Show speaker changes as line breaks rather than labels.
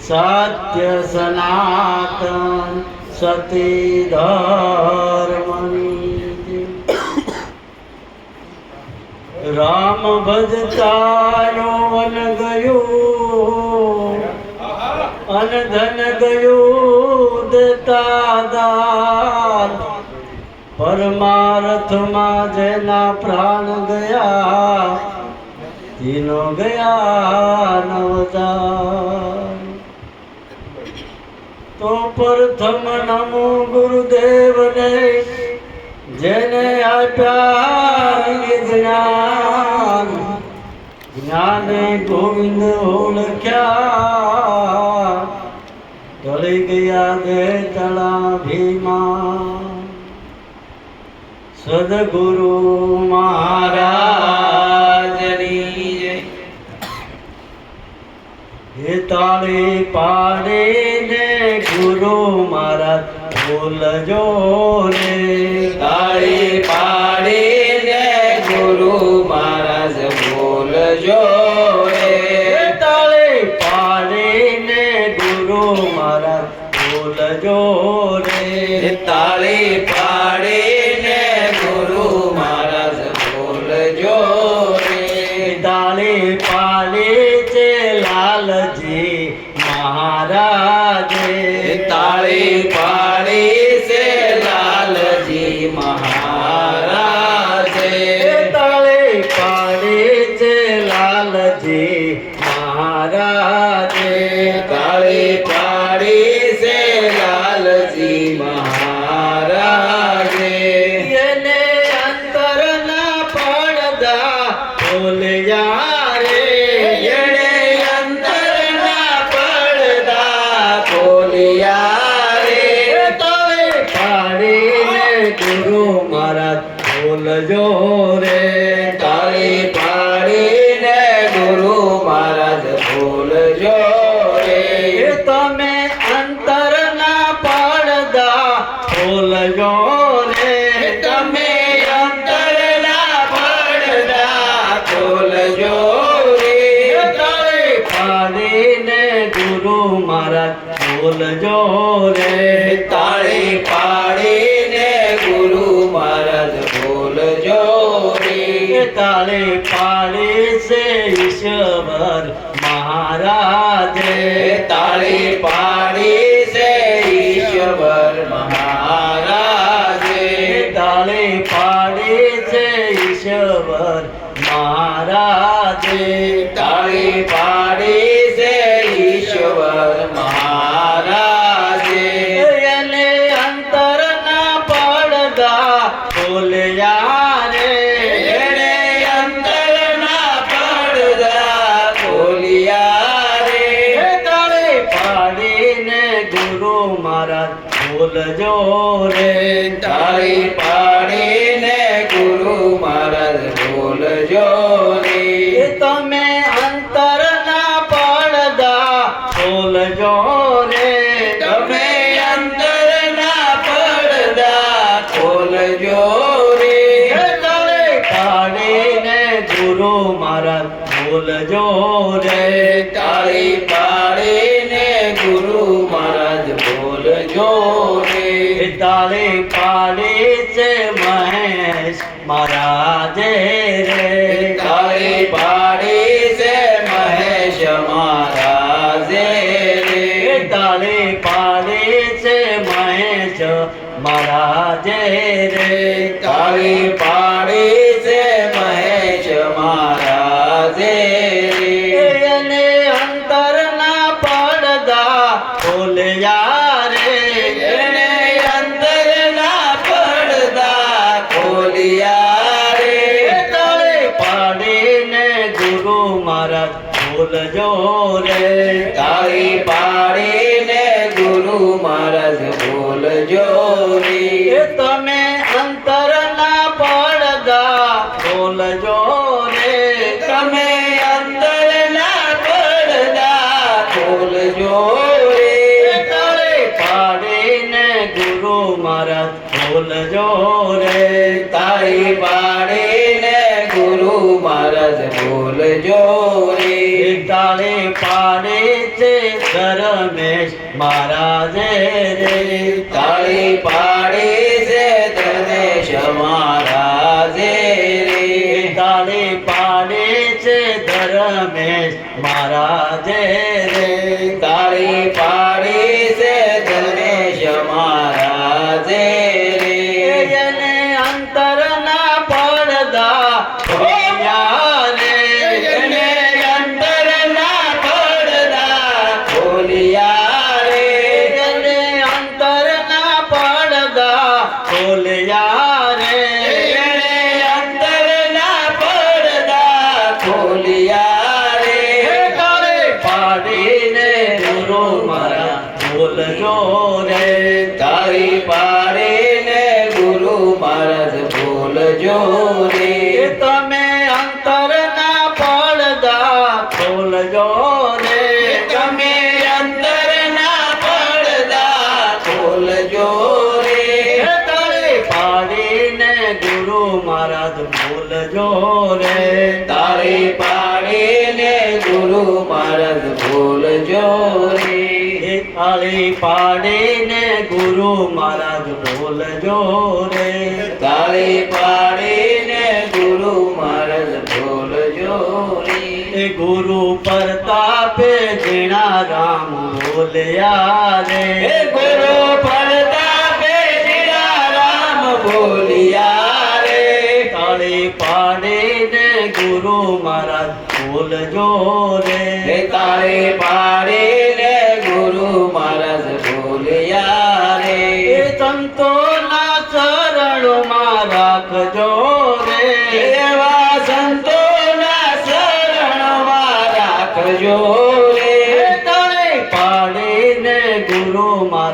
સત્ય સનાતન સતી ધર્મની. રામ ભજતાનો અન ગયું અન ધન ગયું દેતા દાન પરમાર્થમાં જેના પ્રાણ ગયા તીનો ગયા નવતા તો પ્રથમ નમો ગુરુદેવને જેને આપ્યા જ્ઞાન, જ્ઞાને ગોવિંદ ઓળખ્યા. ટળી ગયા દે તળા ભીમા સદગુરુ મહારાજની તાળી પાડીને ગુરુ મારા બોલજો રે.
તાળી
પાડી છે લાલજી મહારાજે.
તાળી પાડી છે લાલજી મહારાજે.
તાળી પાડી બોલજો રે તમે અંતરના પડદા ખોલજો રે
તમે અંતરના પડદા ખોલજો રે
તાળી પાડીને ગુરુ મહારાજ બોલજો રે
તાળી પાડીને ગુરુ મહારાજ બોલજો રે
તાળી પાડી છે ઈશ્વર મહારાજે
તાળી પાડી છે ઈશ્વર મહારાજે.
તાળી પાડી છે ઈશ્વર મહારાજે.
તાળી પાડી
રે તાળી પાડે છે મહેશ મહારાજ રે.
તાળી પાડે છે મહેશ મહારાજ રે.
તાળી પાડે છે મહેશ મહારાજ રે.
તાળી પાડે છે મહેશ મહારાજ રે.
એને અંતરના પડદા ખોલ્યા બોલજો રે
તાળે
પાડે છે ધર્મેશ મહારાજે રે.
તાળી પાડે છે ધનેશ મહારાજે રે.
તાળે પાડે છે ધર્મેશ મહારાજે રે.
તાળી પાડે છે મહારાજ
બોલજો રે
તાળી પાડે ને ગુરુ મહારાજ બોલજો રે તાળી
પાડીને ગુરુ મહારાજ બોલજો રે
તાળી પાડે ને ગુરુ મહારાજ બોલજો રે
ગુરુ પ્રતાપે જીણા રામ બોલ્યા રે
ગુરુ પ્રતાપે હે
રે
તારે પાડે રે ગુરુ મહારાજ બોલ્યા રે.
એ સંતોના ચરણોમાં રાખજો રે.
એવા સંતોના શરણમાં રાખજો રે. તારે પાડે ને ગુરુ મહારાજ